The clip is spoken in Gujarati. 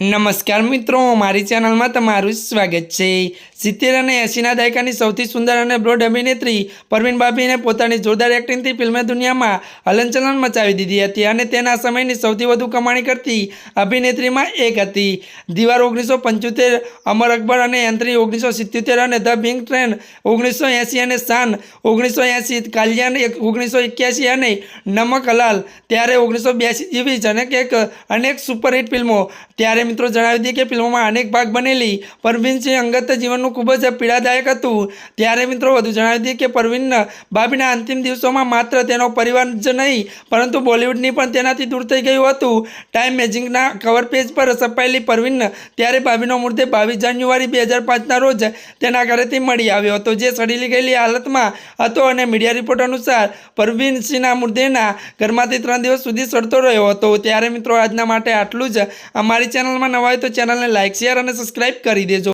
નમસ્કાર મિત્રો, મારી ચેનલમાં તમારું સ્વાગત છે. સિત્તેર અને એંસીના દાયકાની સૌથી સુંદર અને બ્રોડ અભિનેત્રી પરવીન બાબીને પોતાની જોરદાર એક્ટિંગથી ફિલ્મ દુનિયામાં હલનચલન મચાવી દીધી હતી અને તેના સમયની સૌથી વધુ કમાણી કરતી અભિનેત્રીમાં એક હતી. દિવાર ઓગણીસો પંચોતેર, અમર અકબર અને યંત્રી ઓગણીસો સિત્યોતેર અને ધ બિંગ ટ્રેન ઓગણીસો એંસી અને શાન ઓગણીસો એંસી કાલિયાન ઓગણીસો એક્યાસી અને નમક હલાલ, ત્યારે ઓગણીસો બ્યાસી જેવી જનક એક અનેક સુપરહિટ ફિલ્મો, ત્યારે મિત્રો જણાવી દઈએ કે ફિલ્મોમાં અનેક ભાગ બનેલી. પરવીનસિંહ અંગત જીવનનું ખૂબ જ પીડાદાયક હતું. ત્યારે મિત્રો વધુ જણાવી દઈએ કે પરવીન બાબીના અંતિમ દિવસોમાં માત્ર તેનો પરિવાર જ નહીં, પરંતુ બોલિવૂડની પણ તેનાથી દૂર થઈ ગયું હતું. ટાઈમ મેજિંગના કવર પેજ પર છપાયેલી પરવીન ત્યારે બાબીનો મૃતદેહ બાવીસ જાન્યુઆરી બે હજાર પાંચના રોજ તેના ઘરેથી મળી આવ્યો હતો, જે સડીલી ગયેલી હાલતમાં હતો અને મીડિયા રિપોર્ટ અનુસાર પરવીન સિંહના મૃતદેહના ઘરમાંથી ત્રણ દિવસ સુધી સડતો રહ્યો હતો. ત્યારે મિત્રો આજના માટે આટલું જ. અમારી ચેનલમાં નવા હોય તો ચેનલને લાઇક શેર અને સબસ્ક્રાઇબ કરી દેજો.